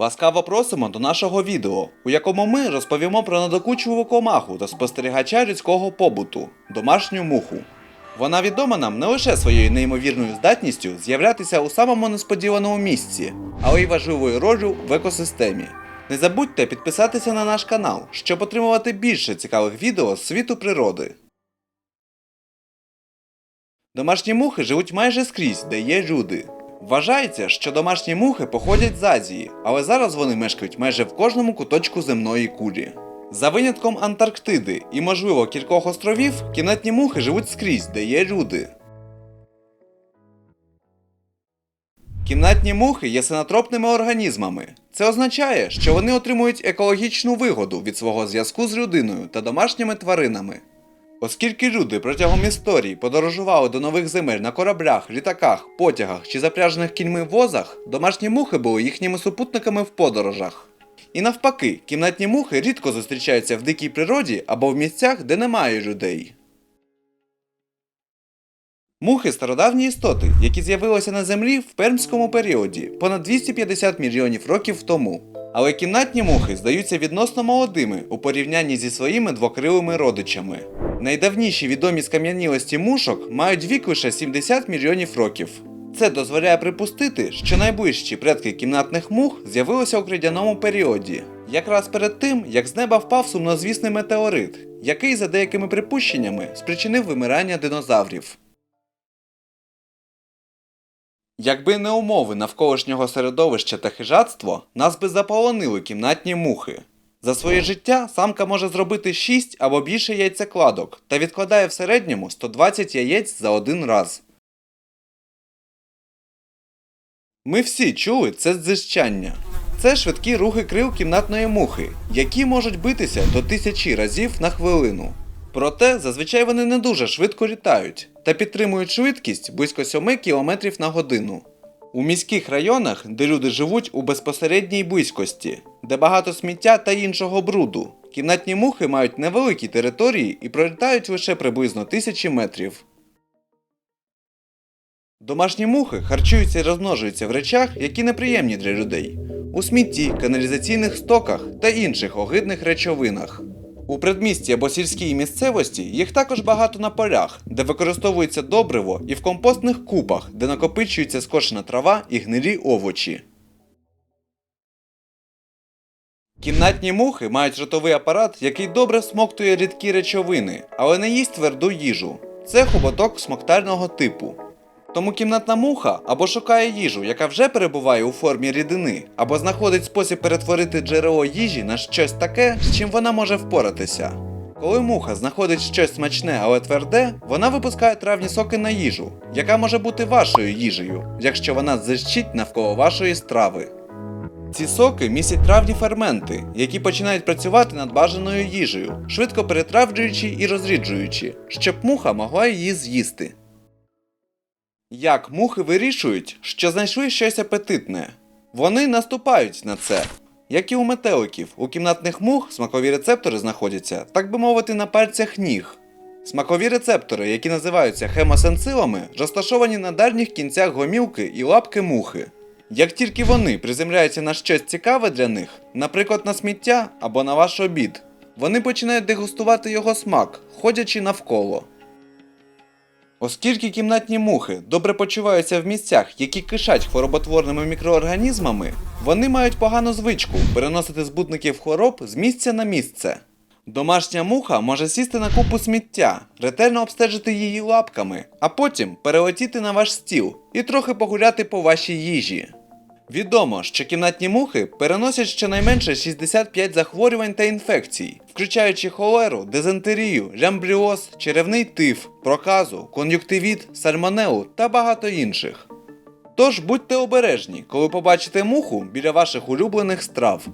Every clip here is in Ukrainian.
Ласкаво просимо до нашого відео, у якому ми розповімо про надокучливу комаху та спостерігача людського побуту домашню муху. Вона відома нам не лише своєю неймовірною здатністю з'являтися у самому несподіваному місці, але й важливою ролью в екосистемі. Не забудьте підписатися на наш канал, щоб отримувати більше цікавих відео з світу природи. Домашні мухи живуть майже скрізь, де є люди. Вважається, що домашні мухи походять з Азії, але зараз вони мешкають майже в кожному куточку земної кулі. За винятком Антарктиди і, можливо, кількох островів, кімнатні мухи живуть скрізь, де є люди. Кімнатні мухи є синотропними організмами. Це означає, що вони отримують екологічну вигоду від свого зв'язку з людиною та домашніми тваринами. Оскільки люди протягом історії подорожували до нових земель на кораблях, літаках, потягах чи запряжених кіньми возах, домашні мухи були їхніми супутниками в подорожах. І навпаки, кімнатні мухи рідко зустрічаються в дикій природі або в місцях, де немає людей. Мухи стародавні істоти, які з'явилися на землі в пермському періоді понад 250 мільйонів років тому. Але кімнатні мухи здаються відносно молодими у порівнянні зі своїми двокрилими родичами. Найдавніші відомі скам'янілості мушок мають вік лише 70 мільйонів років. Це дозволяє припустити, що найближчі предки кімнатних мух з'явилися у кридяному періоді, якраз перед тим, як з неба впав сумнозвісний метеорит, який, за деякими припущеннями, спричинив вимирання динозаврів. Якби не умови навколишнього середовища та хижацтво, нас би заполонили кімнатні мухи. За своє життя самка може зробити 6 або більше яйцекладок та відкладає в середньому 120 яєць за один раз. Ми всі чули це дзижчання. Це швидкі рухи крил кімнатної мухи, які можуть битися до тисячі разів на хвилину. Проте зазвичай вони не дуже швидко літають та підтримують швидкість близько 7 км на годину. У міських районах, де люди живуть у безпосередній близькості, де багато сміття та іншого бруду, кімнатні мухи мають невеликі території і пролітають лише приблизно тисячі метрів. Домашні мухи харчуються і розмножуються в речах, які неприємні для людей у смітті, каналізаційних стоках та інших огидних речовинах. У предмісті або сільській місцевості їх також багато на полях, де використовується добриво, і в компостних купах, де накопичується скошена трава і гнилі овочі. Кімнатні мухи мають ротовий апарат, який добре смоктує рідкі речовини, але не їсть тверду їжу. Це хоботок смоктального типу. Тому кімнатна муха або шукає їжу, яка вже перебуває у формі рідини, або знаходить спосіб перетворити джерело їжі на щось таке, з чим вона може впоратися. Коли муха знаходить щось смачне, але тверде, вона випускає травні соки на їжу, яка може бути вашою їжею, якщо вона зищить навколо вашої страви. Ці соки містять травні ферменти, які починають працювати над бажаною їжею, швидко перетравлюючи і розріджуючи, щоб муха могла її з'їсти. Як мухи вирішують, що знайшли щось апетитне? Вони наступають на це. Як і у метеликів, у кімнатних мух смакові рецептори знаходяться, так би мовити, на пальцях ніг. Смакові рецептори, які називаються хемосенсилами, розташовані на дальніх кінцях гомілки і лапки мухи. Як тільки вони приземляються на щось цікаве для них, наприклад, на сміття або на ваш обід, вони починають дегустувати його смак, ходячи навколо. Оскільки кімнатні мухи добре почуваються в місцях, які кишать хвороботворними мікроорганізмами, вони мають погану звичку переносити збутників хвороб з місця на місце. Домашня муха може сісти на купу сміття, ретельно обстежити її лапками, а потім перелетіти на ваш стіл і трохи погуляти по вашій їжі. Відомо, що кімнатні мухи переносять щонайменше 65 захворювань та інфекцій, включаючи холеру, дизентерію, лямбріоз, черевний тиф, проказу, кон'юктивіт, сальмонелу та багато інших. Тож будьте обережні, коли побачите муху біля ваших улюблених страв.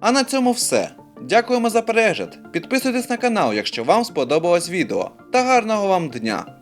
А на цьому все. Дякуємо за перегляд. Підписуйтесь на канал, якщо вам сподобалось відео. Та гарного вам дня!